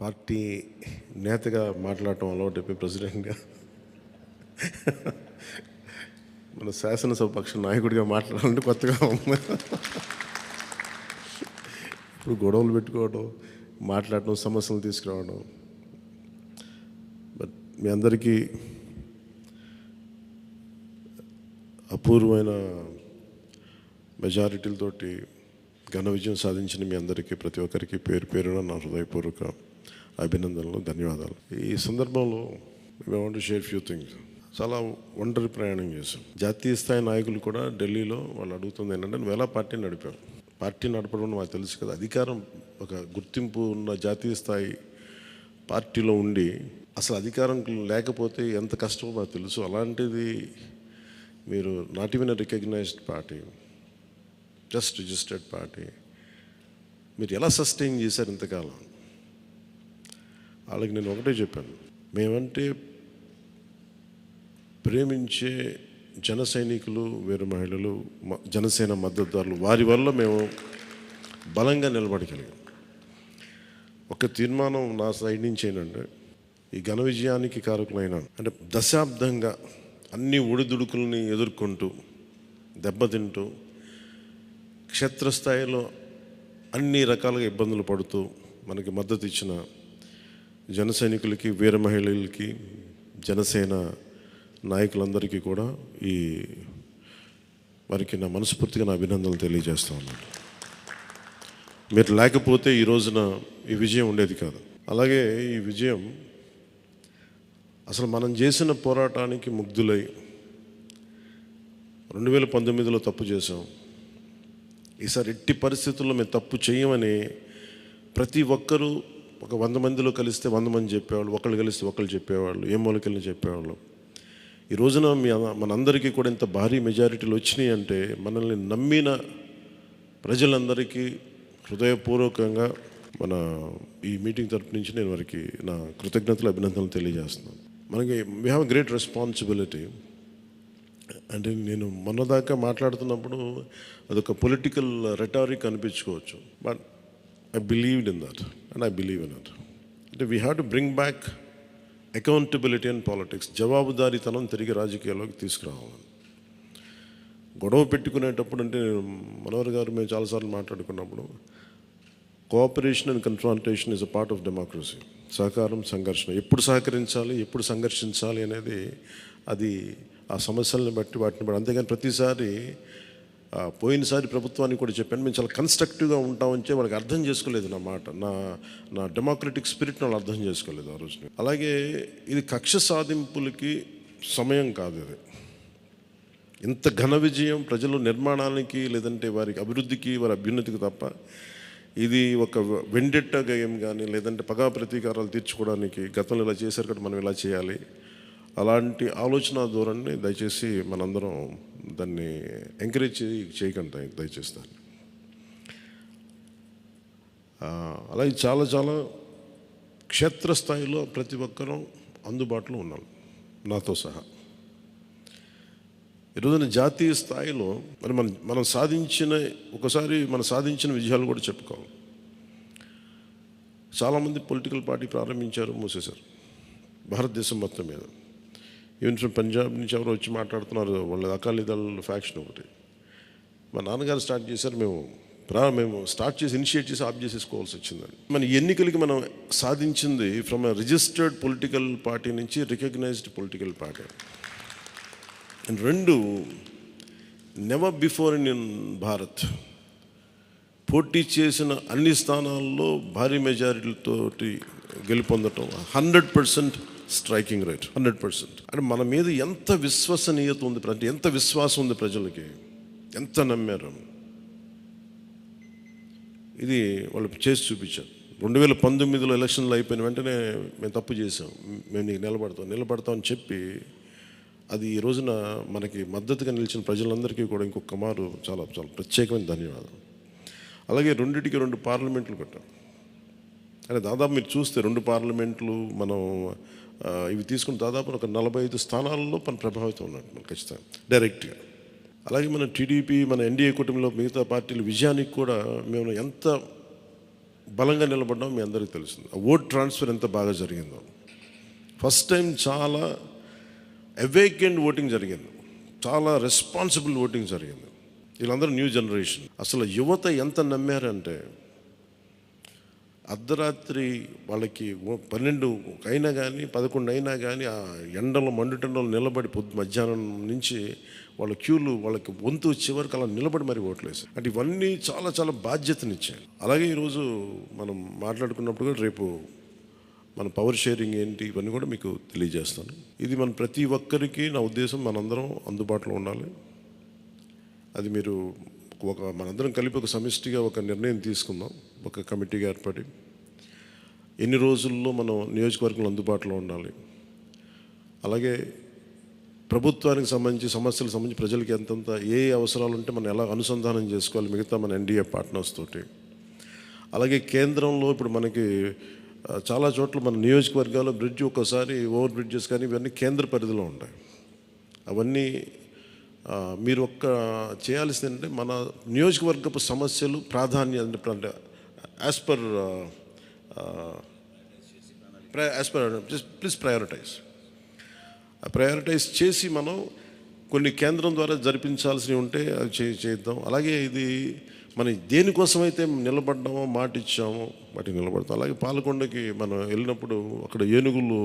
Party నేతగా మాట్లాడటం అలవాటు అయిపోయి ప్రెసిడెంట్గా మన శాసనసభ పక్ష నాయకుడిగా మాట్లాడాలంటే కొత్తగా ఇప్పుడు గొడవలు పెట్టుకోవడం మాట్లాడటం సమస్యలు తీసుకురావడం. బట్ మీ అందరికీ అపూర్వమైన మెజారిటీలతోటి ఘన విజయం సాధించిన మీ అందరికీ ప్రతి ఒక్కరికి పేరు పేరున నా హృదయపూర్వక అభినందనలు ధన్యవాదాలు. ఈ సందర్భంలో మేము వాంట్ షేర్ ఫ్యూ థింగ్స్ చాలా ఒంటరి ప్రయాణం చేశాం. జాతీయ స్థాయి నాయకులు కూడా ఢిల్లీలో వాళ్ళు అడుగుతుంది ఏంటంటే నువ్వు ఎలా పార్టీ నడిపావు? పార్టీ నడపడం మాకు తెలుసు కదా. అధికారం ఒక గుర్తింపు ఉన్న జాతీయ స్థాయి పార్టీలో ఉండి అసలు అధికారం లేకపోతే ఎంత కష్టమో నాకు తెలుసు. అలాంటిది మీరు not even recognised party. Just registered party మీరు ఎలా సస్టైన్ చేశారు ఇంతకాలం? వాళ్ళకి నేను ఒకటే చెప్పాను. మేమంటే ప్రేమించే జన సైనికులు వీర మహిళలు జనసేన మద్దతుదారులు వారి వల్ల మేము బలంగా నిలబడగలిగాం. ఒక తీర్మానం నా సైడ్ నుంచి ఏంటంటే ఈ ఘన విజయానికి కారకులైన అంటే దశాబ్దంగా అన్ని ఒడిదుడుకుల్ని ఎదుర్కొంటూ దెబ్బతింటూ క్షేత్రస్థాయిలో అన్ని రకాలుగా ఇబ్బందులు పడుతూ మనకి మద్దతు ఇచ్చిన జన సైనికులకి వీర మహిళలకి జనసేన నాయకులందరికీ కూడా ఈ వారికి నా మనస్ఫూర్తిగా నా అభినందనలు తెలియజేస్తా ఉన్నాను. మీరు లేకపోతే ఈ రోజున ఈ విజయం ఉండేది కాదు. అలాగే ఈ విజయం అసలు మనం చేసిన పోరాటానికి ముగ్ధులై రెండు వేల పంతొమ్మిదిలో తప్పు చేసాం ఈసారి ఎట్టి పరిస్థితుల్లో మేము తప్పు చేయమని ప్రతి ఒక్కరూ ఒక వంద మందిలో కలిస్తే వంద మంది చెప్పేవాళ్ళు ఒకళ్ళు కలిస్తే ఒకళ్ళు చెప్పేవాళ్ళు ఏ మూలకెళ్ళి చెప్పేవాళ్ళు. ఈ రోజున మీ మనందరికీ కూడా ఇంత భారీ మెజారిటీలు వచ్చినాయి అంటే మనల్ని నమ్మిన ప్రజలందరికీ హృదయపూర్వకంగా మన ఈ మీటింగ్ తరపు నుంచి నేను వారికి నా కృతజ్ఞతలు అభినందనలు తెలియజేస్తున్నాను. మనకి వీ హ్యావ్ గ్రేట్ రెస్పాన్సిబిలిటీ అంటే నేను మొన్నదాకా మాట్లాడుతున్నప్పుడు అదొక political rhetoric అనిపించుకోవచ్చు. But I believed in that and I believe in that అంటే we have to bring back accountability and politics జవాబుదారీతనం తిరిగి రాజకీయాల్లోకి తీసుకురావాలి. గొడవ పెట్టుకునేటప్పుడు అంటే నేను మనోహర్ గారు మేము చాలాసార్లు మాట్లాడుకున్నప్పుడు cooperation and confrontation is a part of democracy సహకారం సంఘర్షణ. ఎప్పుడు సహకరించాలి ఎప్పుడు సంఘర్షించాలి అనేది అది ఆ సమస్యలను బట్టి వాటిని బట్టి. అంతేగాని ప్రతిసారి పోయినసారి ప్రభుత్వానికి కూడా చెప్పాను మేము చాలా కన్స్ట్రక్టివ్గా ఉంటామని చెప్పి వాళ్ళకి అర్థం చేసుకోలేదు నా మాట. నా నా డెమోక్రటిక్ స్పిరిట్ని వాళ్ళు అర్థం చేసుకోలేదు ఆ రోజున అలాగే ఇది కక్ష సాధింపులకి సమయం కాదు ఇది. ఇంత ఘన విజయం ప్రజలు నిర్మాణానికి లేదంటే వారికి అభివృద్ధికి వారి అభ్యున్నతికి తప్ప ఇది ఒక వెండెట్ట గేయం కానీ లేదంటే పగా ప్రతీకారాలు తీర్చుకోవడానికి గతంలో ఇలా చేశారు కాబట్టి మనం ఇలా చేయాలి. అలాంటి ఆలోచన ధోరణి దయచేసి మనందరం దాన్ని ఎంకరేజ్ చేయకండి దయచేసి దాన్ని. అలాగే చాలా చాలా క్షేత్రస్థాయిలో ప్రతి ఒక్కరూ అందుబాటులో ఉన్నాం నాతో సహా. ఈరోజున జాతీయ స్థాయిలో మరి మనం మనం సాధించిన ఒకసారి మనం సాధించిన విజయాలు కూడా చెప్పుకోవాలి. చాలామంది పొలిటికల్ పార్టీ ప్రారంభించారు మూసేశారు. భారతదేశం మొత్తం మీద. ఈవెన్ ఫ్రమ్ పంజాబ్ నుంచి ఎవరో వచ్చి మాట్లాడుతున్నారు వాళ్ళ అకాలీదళ ఫ్యాక్షన్ ఒకటి. మా నాన్నగారు స్టార్ట్ చేశారు మేము ప్రా మేము స్టార్ట్ చేసి ఇనిషియేట్ చేసి ఆఫ్ చేసేసుకోవాల్సి వచ్చిందని మన ఎన్నికలకి మనం సాధించింది ఫ్రమ్ రిజిస్టర్డ్ పొలిటికల్ పార్టీ నుంచి రికగ్నైజ్డ్ పొలిటికల్ పార్టీ అండ్ రెండు నెవర్ బిఫోర్ ఇన్ భారత్ పోటీ చేసిన అన్ని స్థానాల్లో భారీ మెజారిటీలతోటి గెలుపొందటం hundred percent striking rate hundred percent అంటే మన మీద ఎంత విశ్వసనీయత ఉంది అంటే ఎంత విశ్వాసం ఉంది ప్రజలకి ఎంత నమ్మారు. ఇది వాళ్ళు చేసి చూపించారు. రెండు వేల పంతొమ్మిదిలో ఎలక్షన్లు అయిపోయిన వెంటనే మేము తప్పు చేసాం మేము నీకు నిలబడతాం నిలబడతాం అని చెప్పి అది ఈ రోజున మనకి మద్దతుగా నిలిచిన ప్రజలందరికీ కూడా ఇంకొక మారు చాలా చాలా ప్రత్యేకమైన ధన్యవాదం. అలాగే రెండింటికి రెండు పార్లమెంట్లు పెట్టాం అంటే దాదాపు మీరు చూస్తే రెండు పార్లమెంట్లు మనం ఇవి తీసుకుని దాదాపు ఒక నలభై ఐదు స్థానాల్లో మన ప్రభావితం ఉన్నట్టు మనం ఖచ్చితంగా డైరెక్ట్గా. అలాగే మన టీడీపీ మన ఎన్డీఏ కూటమిలో మిగతా పార్టీల విజయానికి కూడా మేము ఎంత బలంగా నిలబడ్డామో మీ అందరికీ తెలిసింది ఆ ఓట్ ట్రాన్స్ఫర్ ఎంత బాగా జరిగిందో. ఫస్ట్ టైం చాలా అవేకెండ్ ఓటింగ్ జరిగింది. చాలా రెస్పాన్సిబుల్ ఓటింగ్ జరిగింది. వీళ్ళందరూ న్యూ జనరేషన్. అసలు యువత ఎంత నమ్మారంటే అర్ధరాత్రి వాళ్ళకి పన్నెండు అయినా కానీ పదకొండు అయినా కానీ ఆ ఎండలో మండుటెండలో నిలబడి పొద్దు మధ్యాహ్నం నుంచి వాళ్ళ క్యూలు వాళ్ళకి వంతు చివరికి అలా నిలబడి మరి ఓట్లేసి అంటే ఇవన్నీ చాలా చాలా బాధ్యతనిచ్చాయి. అలాగే ఈరోజు మనం మాట్లాడుకున్నప్పుడు కూడా రేపు మన పవర్ షేరింగ్ ఏంటి ఇవన్నీ కూడా మీకు తెలియజేస్తాను. ఇది మన ప్రతి ఒక్కరికి నా ఉద్దేశం మనందరం అందుబాటులో ఉండాలి. అది మీరు ఒక మనందరం కలిపి ఒక సమిష్టిగా ఒక నిర్ణయం తీసుకుందాం. ఒక కమిటీగా ఏర్పడి ఎన్ని రోజుల్లో మనం నియోజకవర్గంలో అందుబాటులో ఉండాలి? అలాగే ప్రభుత్వానికి సంబంధించి సమస్యలకు సంబంధించి ప్రజలకి ఎంతంత ఏ అవసరాలు ఉంటే మనం ఎలా అనుసంధానం చేసుకోవాలి? మిగతా మన ఎన్డీఏ పార్ట్నర్స్ తోటి. అలాగే కేంద్రంలో ఇప్పుడు మనకి చాలా చోట్ల మన నియోజకవర్గాల్లో బ్రిడ్జ్ ఒక్కసారి ఓవర్ బ్రిడ్జెస్ కానీ ఇవన్నీ కేంద్ర పరిధిలో ఉంటాయి. అవన్నీ మీరు ఒక్క చేయాల్సింది ఏంటంటే మన నియోజకవర్గపు సమస్యలు ప్రాధాన్యత అంటే as per as per please prioritise prioritise చేసి మనం కొన్ని కేంద్రం ద్వారా జరిపించాల్సినవి ఉంటే అవి చే చేద్దాం. అలాగే ఇది మనం దేనికోసమైతే నిలబడ్డామో మాట ఇచ్చామో వాటికి నిలబడతాం. అలాగే పాలకొండకి మనం వెళ్ళినప్పుడు అక్కడ ఏనుగులు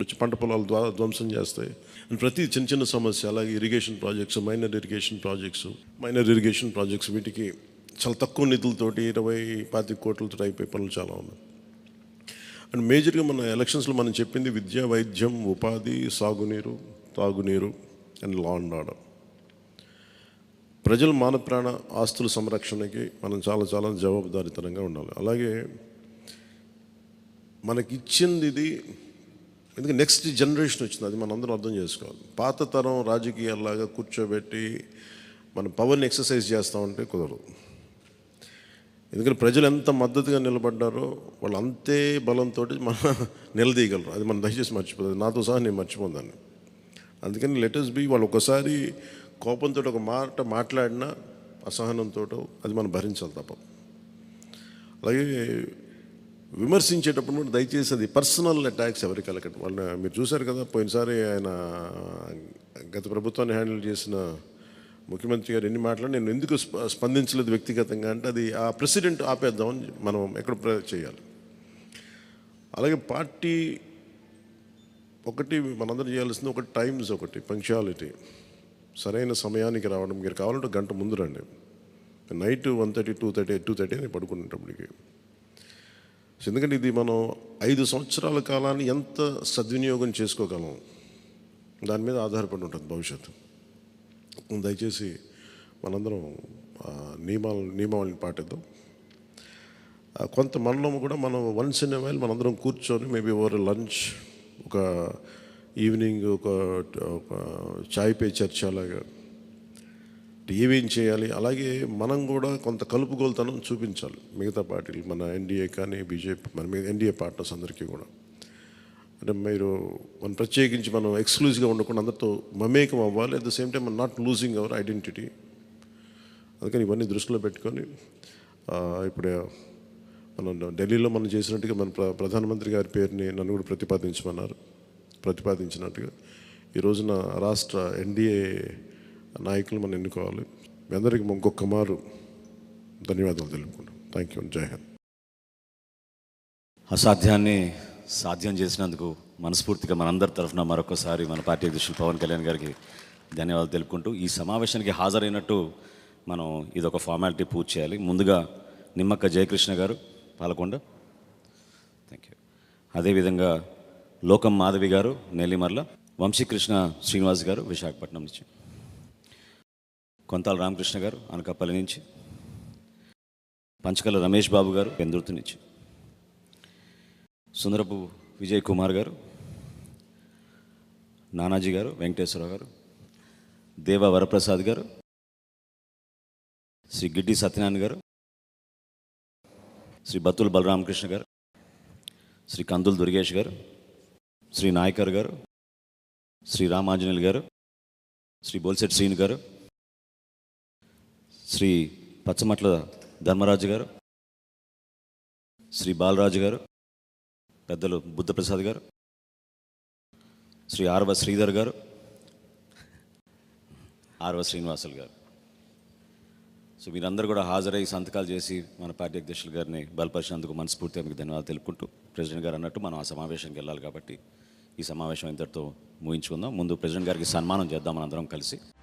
వచ్చి పంట పొలాలు ద్వా ధ్వంసం చేస్తాయి. అండ్ ప్రతి చిన్న చిన్న సమస్య అలాగే irrigation projects minor irrigation projects minor irrigation projects వీటికి చాలా తక్కువ నిధులతోటి ఇరవై పాతిక కోట్లతో అయిపోయే పనులు చాలా ఉన్నాయి. అండ్ మేజర్గా మన ఎలక్షన్స్లో మనం చెప్పింది విద్య వైద్యం ఉపాధి సాగునీరు తాగునీరు అండ్ లా అండ్ ఆర్డర్ ప్రజల మాన ప్రాణ ఆస్తుల సంరక్షణకి మనం చాలా చాలా జవాబుదారితనంగా ఉండాలి. అలాగే మనకి ఇచ్చింది ఇది ఎందుకంటే నెక్స్ట్ జనరేషన్ వచ్చింది అది మనందరం అర్థం చేసుకోవాలి. పాత తరం రాజకీయాల్లాగా కూర్చోబెట్టి మన పవర్ని ఎక్సర్సైజ్ చేస్తామంటే కుదరదు. ఎందుకంటే ప్రజలు ఎంత మద్దతుగా నిలబడ్డారో వాళ్ళు అంతే బలంతో మన నిలదీయగలరు. అది మనం దయచేసి మర్చిపోతుంది నాతో సహా నేను మర్చిపోదాన్ని అందుకని లెటర్స్ బి వాళ్ళు ఒకసారి కోపంతో ఒక మాట మాట్లాడినా అసహనంతో అది మనం భరించాలి తప్ప. అలాగే విమర్శించేటప్పుడు కూడా దయచేసి అది పర్సనల్ అటాక్స్ ఎవరికి వెళ్ళకండి. వాళ్ళని మీరు చూశారు కదా పోయినసారి ఆయన గత ప్రభుత్వాన్ని హ్యాండిల్ చేసిన ముఖ్యమంత్రి గారు ఎన్ని మాటలు నేను ఎందుకు స్ప- స్పందించలేదు వ్యక్తిగతంగా అంటే అది ఆ ప్రెసిడెంట్ ఆపేద్దామని మనం ఎక్కడ చేయాలి. అలాగే పార్టీ ఒకటి మనందరం చేయాల్సింది ఒకటి టైమ్స్ ఒకటి పంక్చువాలిటీ. సరైన సమయానికి రావడం మీరు కావాలంటే గంట ముందు రండి. Night one thirty two thirty two thirty అని పడుకునేటప్పటికి. ఎందుకంటే ఇది మనం ఐదు సంవత్సరాల కాలాన్ని ఎంత సద్వినియోగం చేసుకోగలం దాని మీద ఆధారపడి ఉంటుంది భవిష్యత్తు. దయచేసి మనందరం నియమాలు నియమావళిని పాటిద్దాం. కొంత మనలో కూడా మనం వన్స్ ఇన్ వైల్ మనందరం కూర్చొని మేబీ ఓవర్ లంచ్ ఒక ఈవినింగ్ ఒక చాయ్ పే చర్చ అలాగా ఏమేం చేయాలి? అలాగే మనం కూడా కొంత కలుపుగోలుతనం చూపించాలి. మిగతా పార్టీలు మన ఎన్డీఏ కానీ బీజేపీ మన మీద ఎన్డీఏ పార్ట్నర్స్ అందరికీ కూడా. అంటే మీరు మనం ప్రత్యేకించి మనం ఎక్స్క్లూజివ్గా ఉండకుండా అందరితో మమేకం అవ్వాలి at the same time not losing our identity అందుకని ఇవన్నీ దృష్టిలో పెట్టుకొని ఇప్పుడే ఇప్పుడు మనం ఢిల్లీలో మనం చేసినట్టుగా మన ప్ర ప్రధానమంత్రి గారి పేరుని నన్ను కూడా ప్రతిపాదించమన్నారు ప్రతిపాదించినట్టుగా. ఈ రోజున రాష్ట్ర ఎన్డీఏ నాయకులు మనం ఎన్నుకోవాలి. మీ అందరికీ ఇంకొక మారు. ధన్యవాదాలు తెలుపుకుంటాం థ్యాంక్ యూ జై హింద్. అసాధ్యాన్ని సాధ్యం చేసినందుకు మనస్ఫూర్తిగా మనందరి తరఫున మరొకసారి మన పార్టీ అధ్యక్షులు పవన్ కళ్యాణ్ గారికి ధన్యవాదాలు తెలుపుకుంటూ ఈ సమావేశానికి హాజరైనట్టు మనం ఇది ఒక ఫార్మాలిటీ పూర్తి చేయాలి. ముందుగా నిమ్మక్క జయకృష్ణ గారు పాలకొండ. థ్యాంక్ యూ అదేవిధంగా లోకం మాధవి గారు నెల్లిమర్ల వంశీకృష్ణ శ్రీనివాస్ గారు విశాఖపట్నం నుంచి. కొంతాల రామకృష్ణ గారు అనకాపల్లి నుంచి. పంచకల రమేష్ బాబు గారు పెందుర్తి నుంచి. సుందరపు విజయ్ కుమార్ గారు నానాజీ గారు వెంకటేశ్వరరావు గారు దేవ వరప్రసాద్ గారు శ్రీ గిడ్డి సత్యనారాయణ గారు శ్రీ బత్తుల బలరామకృష్ణ గారు శ్రీ కందుల దుర్గేష్ గారు శ్రీ నాయకర్ గారు శ్రీ రామాంజనేయులు గారు శ్రీ బోల్సెట్ శ్రీను గారు శ్రీ పచ్చమట్ల ధర్మరాజు గారు శ్రీ బాలరాజు గారు పెద్దలు బుద్ధప్రసాద్ గారు శ్రీ ఆర్వ శ్రీధర్ గారు ఆర్వ శ్రీనివాసులు గారు. సో మీరందరూ కూడా హాజరై సంతకాలు చేసి మన పార్టీ అధ్యక్షులు గారిని బలపరిచినందుకు మనస్ఫూర్తిగా మీకు ధన్యవాదాలు తెలుపుకుంటూ ప్రెసిడెంట్ గారు అన్నట్టు మనం ఆ సమావేశానికి వెళ్ళాలి కాబట్టి ఈ సమావేశం ఇంతటితో ముగించుకుందాం. ముందు ప్రెసిడెంట్ గారికి సన్మానం చేద్దాం మనందరం కలిసి.